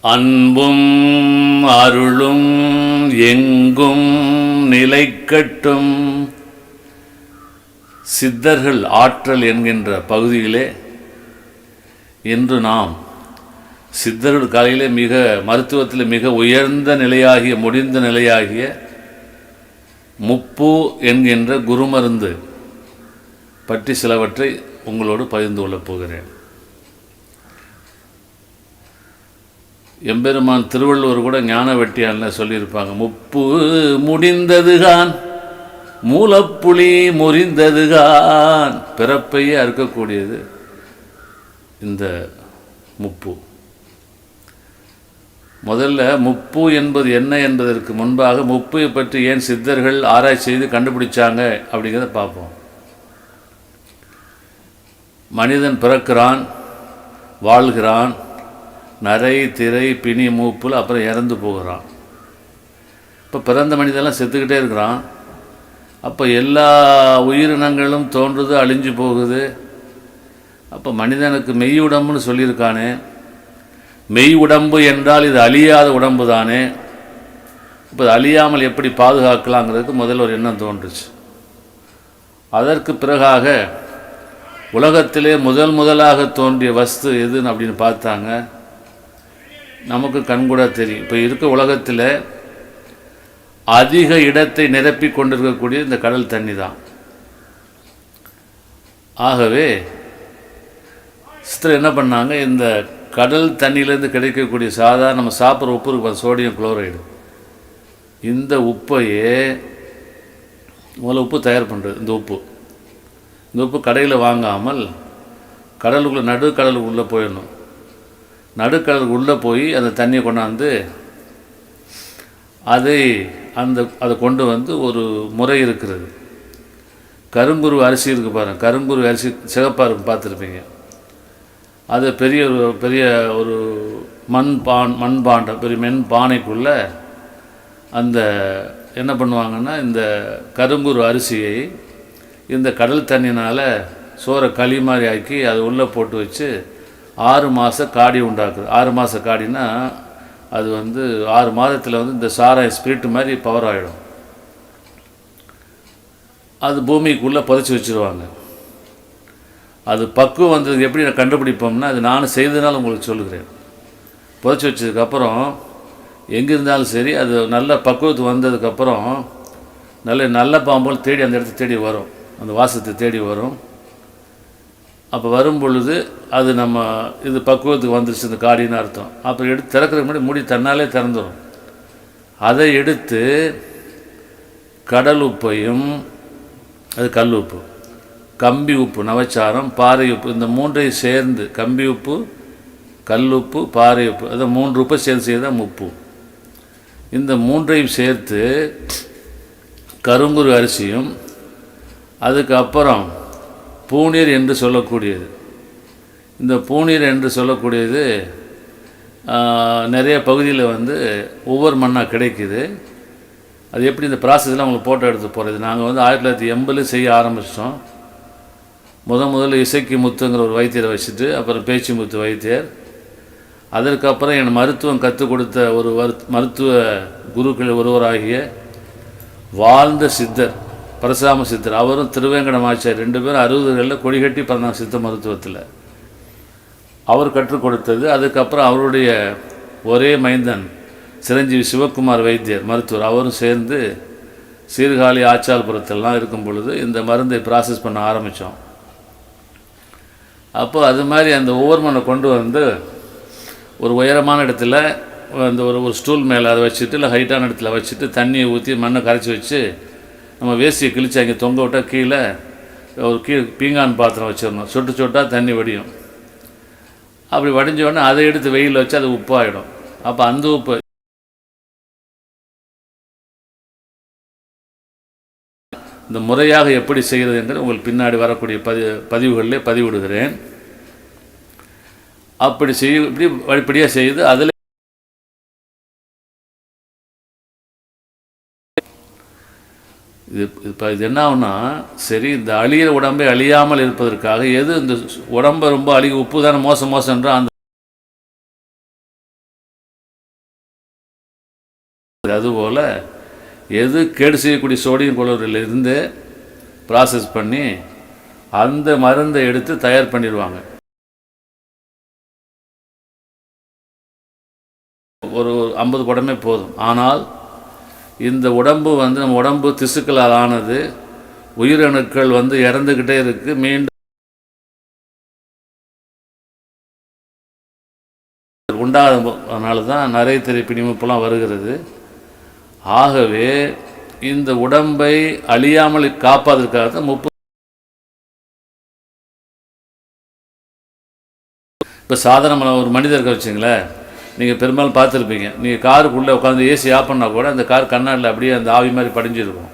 அன்பும் அருளும் எங்கும் நிலைக்கட்டும். சித்தர்கள் ஆற்றல் என்கின்ற பகுதியிலே இன்று நாம் சித்தர்கள் காலையிலே மிக மருத்துவத்தில் மிக உயர்ந்த நிலையாகிய முடிந்த நிலையாகிய முப்பு என்கின்ற குருமருந்து பற்றி சிலவற்றை உங்களோடு பகிர்ந்து கொள்ளப் போகிறேன். எம்பெருமான் திருவள்ளுவர் கூட ஞான வெட்டியான்ல சொல்லியிருப்பாங்க. முப்பு முடிந்ததுகான் மூலப்புளி முறிந்ததுகான் பிறப்பையே அறுக்கக்கூடியது இந்த முப்பு. முதல்ல முப்பு என்பது என்ன என்பதற்கு முன்பாக முப்பை பற்றி ஏன் சித்தர்கள் ஆராய்ச்சி செய்து கண்டுபிடிச்சாங்க அப்படிங்கிறத பார்ப்போம். மனிதன் பிறக்கிறான் வாழ்கிறான் நரை திரை பிணி மூப்பில் அப்புறம் இறந்து போகிறான். இப்போ பிறந்த மனிதெல்லாம் செத்துக்கிட்டே இருக்கிறான். அப்போ எல்லா உயிரினங்களும் தோன்றுது அழிஞ்சு போகுது. அப்போ மனிதனுக்கு மெய் உடம்புன்னு சொல்லியிருக்கானே. மெய் உடம்பு என்றால் இது அழியாத உடம்பு தானே. இப்போ அழியாமல் எப்படி பாதுகாக்கலாங்கிறதுக்கு முதல்ல ஒரு எண்ணம் தோன்றுச்சு. அதற்கு பிறகாக உலகத்திலே முதல் முதலாக தோன்றிய வஸ்து எதுன்னு அப்படின்னு பார்த்தாங்க. நமக்கு கண்கூட தெரியும். இப்போ இருக்க உலகத்தில் அதிக இடத்தை நிரப்பி கொண்டிருக்கக்கூடிய இந்த கடல் தண்ணி தான் ஆகவே சித்தர் என்ன பண்ணாங்க? இந்த கடல் தண்ணியிலேருந்து கிடைக்கக்கூடிய சாதாரண நம்ம சாப்பிட்ற உப்பு இருக்கும் சோடியம் குளோரைடு. இந்த உப்பையே முதல்ல உப்பு தயார் பண்ணுறது இந்த உப்பு. இந்த உப்பு கடையில் வாங்காமல் கடலுக்குள்ளே நடுக்கடலுக்குள்ளே போயிடணும். நடுக்கடலுக்கு உள்ளே போய் அந்த தண்ணியை கொண்டாந்து அதை அந்த அதை கொண்டு வந்து ஒரு முறை இருக்கிறது. கருங்குரு அரிசி இருக்குது பாருங்கள் கருங்குரு அரிசி சிகப்பாக இருக்கும் பார்த்துருப்பீங்க. அது பெரிய ஒரு பெரிய ஒரு மண் பான் மண் பாண்டம் பெரிய மென் பானைக்குள்ளே அந்த என்ன பண்ணுவாங்கன்னா இந்த கரும்புரு அரிசியை இந்த கடல் தண்ணினால் சோறை களி மாதிரி ஆக்கி அதை உள்ளே போட்டு வச்சு ஆறு மாத காடி உண்டாக்குது. ஆறு மாத காடினா அது வந்து ஆறு மாதத்தில் வந்து இந்த சாராய ஸ்பிரிட் மாதிரி பவர் ஆகிடும் அது பூமிக்குள்ளே புதைச்சி வச்சுருவாங்க. அது பக்குவம் வந்தது எப்படி நான் கண்டுபிடிப்போம்னா அது நானும் செய்ததுனால உங்களுக்கு சொல்லுகிறேன். புதைச்சி வச்சதுக்கப்புறம் எங்கே இருந்தாலும் சரி அது நல்ல பக்குவத்துக்கு வந்ததுக்கப்புறம் நல்ல நல்ல பாம்போல் தேடி அந்த இடத்த தேடி வரும். அந்த வாசத்தை தேடி வரும். அப்போ வரும் பொழுது அது நம்ம இது பக்குவத்துக்கு வந்துருச்சு இந்த காடின்னு அர்த்தம். அப்புறம் எடுத்து திறக்கிறதுக்கு முன்னாடி முடி தன்னாலே திறந்துடும் அதை எடுத்து கடல் உப்பையும் அது கல் உப்பு கம்பி உப்பு நவச்சாரம் பாறை உப்பு இந்த மூன்றையும் சேர்ந்து கம்பி உப்பு கல் உப்பு பாறை உப்பு அதை மூன்று உப்பை சேர்ந்து செய்தால் முப்பு. இந்த மூன்றையும் சேர்த்து கருங்குரு அரிசியும் அதுக்கப்புறம் பூநீர் என்று சொல்லக்கூடியது. இந்த பூநீர் என்று சொல்லக்கூடியது நிறைய பகுதியில் வந்து ஒவ்வொரு மண்ணாக கிடைக்குது. அது எப்படி இந்த ப்ராசஸ்லாம் உங்களுக்கு ஃபோட்டோ எடுத்து போகிறது நாங்கள் வந்து ஆயிரத்தி தொள்ளாயிரத்தி எண்பதில் செய்ய ஆரம்பிச்சிட்டோம். முத முதல்ல இசைக்கு முத்துங்கிற ஒரு வைத்தியரை வச்சுட்டு அப்புறம் பேச்சு முத்து வைத்தியர். அதற்கப்புறம் என் மருத்துவம் கற்றுக் கொடுத்த ஒரு மருத்துவ குருக்கள் ஒருவராகிய வாழ்ந்த சித்தர். பரசுராம சித்தர் அவரும் திருவேங்கடமாச்சார் ரெண்டு பேரும் அறுபதுகளில் கொடிகட்டி பிறந்தாங்க சித்த மருத்துவத்தில். அவர் கற்றுக் கொடுத்தது. அதுக்கப்புறம் அவருடைய ஒரே மைந்தன் சிரஞ்சீவி சிவகுமார் வைத்தியர் மருத்துவர். அவரும் சேர்ந்து சீர்காழி ஆச்சால்புரத்திலலாம் இருக்கும் பொழுது இந்த மருந்தை ப்ராசஸ் பண்ண ஆரம்பித்தோம் அப்போ அது மாதிரி அந்த ஒவ்வொரு மண்ணை கொண்டு வந்து ஒரு உயரமான இடத்துல அந்த ஒரு ஒரு ஸ்டூல் மேலே அதை வச்சுட்டு இல்லை ஹைட்டான இடத்துல வச்சுட்டு தண்ணியை ஊற்றி மண்ணை கரைச்சி வச்சு நம்ம வேஸ்டியை கிழிச்சு அங்கே தொங்க விட்டால் கீழே ஒரு கீழே பீங்கான் பாத்திரம் வச்சிடணும். சொட்டு சொட்டாக தண்ணி வடியும். அப்படி வடிஞ்ச உடனே அதை எடுத்து வெயிலில் வச்சு அது உப்பாகிடும் அப்போ அந்த உப்பு இந்த முறையாக எப்படி செய்கிறது என்று உங்கள் பின்னாடி வரக்கூடிய பதி பதிவுகளிலே பதிவிடுகிறேன். அப்படி செய்ய இப்படி படிப்படியாக செய்து அதில் இது இப்போ இது என்ன ஆகுனா சரி இந்த அழியிற உடம்பை அழியாமல் இருப்பதற்காக எது இந்த உடம்பை ரொம்ப அழி உப்பு தானே மோசம் மோசம்ன்ற அந்த அதுபோல் எது கேடு செய்யக்கூடிய சோடியம் குளோரில் இருந்து ப்ராசஸ் பண்ணி அந்த மருந்தை எடுத்து தயார் பண்ணிடுவாங்க. ஒரு ஐம்பது குடமே போதும். ஆனால் இந்த உடம்பு வந்து நம்ம உடம்பு திசுக்களால் ஆனது உயிரணுக்கள் வந்து இறந்துக்கிட்டே இருக்கு. மீண்டும் உண்டாதனால தான் நிறைய திரை பிணிமுப்பெல்லாம் வருகிறது. ஆகவே இந்த உடம்பை அழியாமல் காப்பதற்காக தான் முப்பது இப்போ சாதாரணமான ஒரு மனிதர்கள் வச்சுங்களேன். நீங்கள் பெரும்பாலும் பார்த்துருப்பீங்க. நீங்கள் காருக்குள்ளே உட்காந்து ஏசி ஆஃப் பண்ணால் கூட அந்த கார் கண்ணாடியில் அப்படியே அந்த ஆவி மாதிரி படிஞ்சிருக்கும்.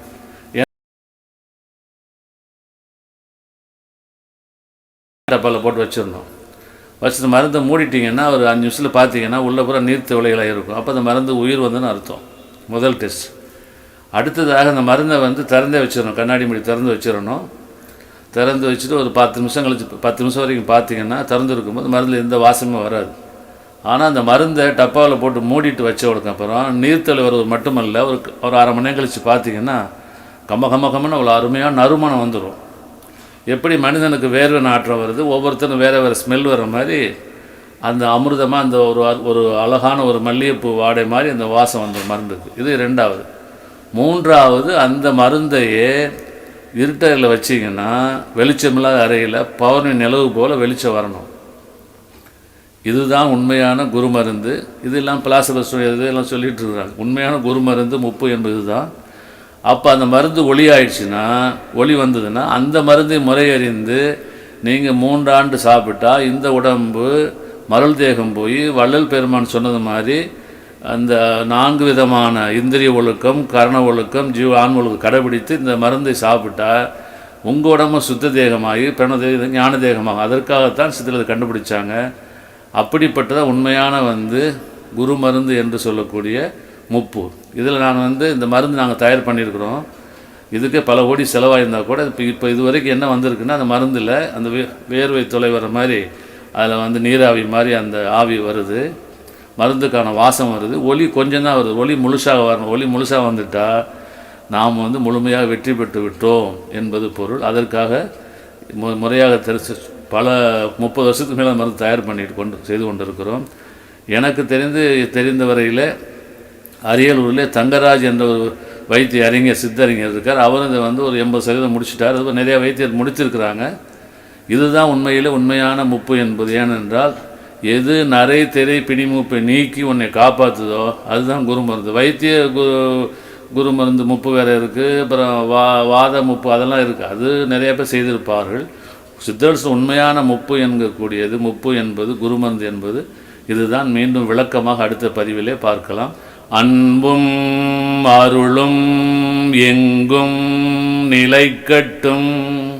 டப்பாவில் போட்டு வச்சிடணும் வச்சுட்டு மருந்தை மூடிட்டிங்கன்னா ஒரு அஞ்சு நிமிஷத்தில் பார்த்தீங்கன்னா உள்ளே பூரா நீர்த்த விலைகளாக இருக்கும். அப்போ அந்த மருந்து உயிர் வந்துன்னு அர்த்தம். முதல் டெஸ்ட் அடுத்ததாக அந்த மருந்தை வந்து திறந்தே வச்சிடணும். கண்ணாடி முடி திறந்து வச்சிடணும். திறந்து வச்சுட்டு ஒரு பத்து நிமிஷம் கழிச்சு பத்து நிமிஷம் வரைக்கும் பார்த்தீங்கன்னா திறந்து இருக்கும்போது மருந்தில் எந்த வாசமும் வராது. ஆனால் அந்த மருந்தை டப்பாவில் போட்டு மூடிட்டு வச்சவனுக்கு அப்புறம் நீர்த்தல் வருவது மட்டுமல்ல ஒரு ஒரு அரை மணி நேரம் கழித்து பார்த்தீங்கன்னா கம்ம கம்ம கம்மன்னு அவ்வளோ அருமையாக நறுமணம் வந்துடும் எப்படி மனிதனுக்கு வேர்வை நாற்றம் வருது ஒவ்வொருத்தரும் வேறு வேறு ஸ்மெல் வர மாதிரி அந்த அமிர்தமாக அந்த ஒரு அ- ஒரு அழகான ஒரு மல்லிகைப்பூ வாடை மாதிரி அந்த வாசம் வந்துடும் மருந்துக்கு. இது ரெண்டாவது மூன்றாவது அந்த மருந்தையே இருட்டரில் வச்சிங்கன்னா வெளிச்சமில்லாத அறையில் பௌர்ணமி நிலவு போல் வெளிச்சம் வரணும். இதுதான் உண்மையான குரு மருந்து இதெல்லாம் பிளாசபஸ் இதெல்லாம் சொல்லிகிட்டு இருக்கிறாங்க உண்மையான குரு மருந்து முப்பு என்பது தான் அப்போ அந்த மருந்து ஒளி ஆயிடுச்சுன்னா ஒளி வந்ததுன்னா அந்த மருந்தை முறையறிந்து நீங்கள் மூன்றாண்டு சாப்பிட்டா இந்த உடம்பு மருள் தேகம் போய் வள்ளல் பெருமான் சொன்னது மாதிரி அந்த நான்கு விதமான இந்திரிய ஒழுக்கம் கரண ஒழுக்கம் ஜீவ ஆண் ஒழுக்கம் கடைபிடித்து இந்த மருந்தை சாப்பிட்டா உங்கள் உடம்பு சுத்த தேகமாகி பிரண தேக ஞான தேகமாகும். அதற்காகத்தான் சித்திரத்தை கண்டுபிடிச்சாங்க. அப்படிப்பட்டதாக உண்மையான வந்து குரு மருந்து என்று சொல்லக்கூடிய முப்பு. இதில் நான் வந்து இந்த மருந்து நாங்கள் தயார் பண்ணியிருக்கிறோம். இதுக்கே பல கோடி செலவாயிருந்தால் கூட இப்போ இப்போ இது வரைக்கும் என்ன வந்திருக்குன்னா அந்த மருந்தில் அந்த வே வேர்வை தொலை வர மாதிரி அதில் வந்து நீராவி மாதிரி அந்த ஆவி வருது. மருந்துக்கான வாசம் வருது. ஒளி கொஞ்சம் தான் வருது. ஒலி முழுசாக வரணும் ஒலி முழுசாக வந்துட்டால் நாம் வந்து முழுமையாக வெற்றி பெற்று விட்டோம் என்பது பொருள். அதற்காக மு முறையாக தெரிச்சு பல முப்பது வருஷத்துக்கு மேலே மருந்து தயார் பண்ணிட்டு கொண்டு செய்து கொண்டிருக்கிறோம். எனக்கு தெரிந்து தெரிந்த வரையில் அரியலூரில் தங்கராஜ் என்ற ஒரு வைத்திய அறிஞர் சித்தறிஞர் இருக்கார். அவரும் இதை வந்து ஒரு எண்பது சதவீதம் முடிச்சிட்டார். அது நிறைய வைத்தியர் முடிச்சிருக்கிறாங்க. இதுதான் உண்மையில் உண்மையான முப்பு என்பது. ஏனென்றால் எது நரை திரை பிடிமூப்பை நீக்கி உன்னை காப்பாற்றுதோ அதுதான் குரு மருந்து. வைத்திய குரு குரு மருந்து முப்பு வேறு இருக்குது அப்புறம் வா வாத முப்பு அதெல்லாம் இருக்குது அது நிறைய பேர் செய்திருப்பார்கள். சித்தர்ஸ் உண்மையான முப்பு என்கக்கூடியது முப்பு என்பது குருமருந்து என்பது. இதுதான் மீண்டும் விளக்கமாக அடுத்த பதிவிலே பார்க்கலாம். அன்பும் அருளும் எங்கும் நிலைக்கட்டும்.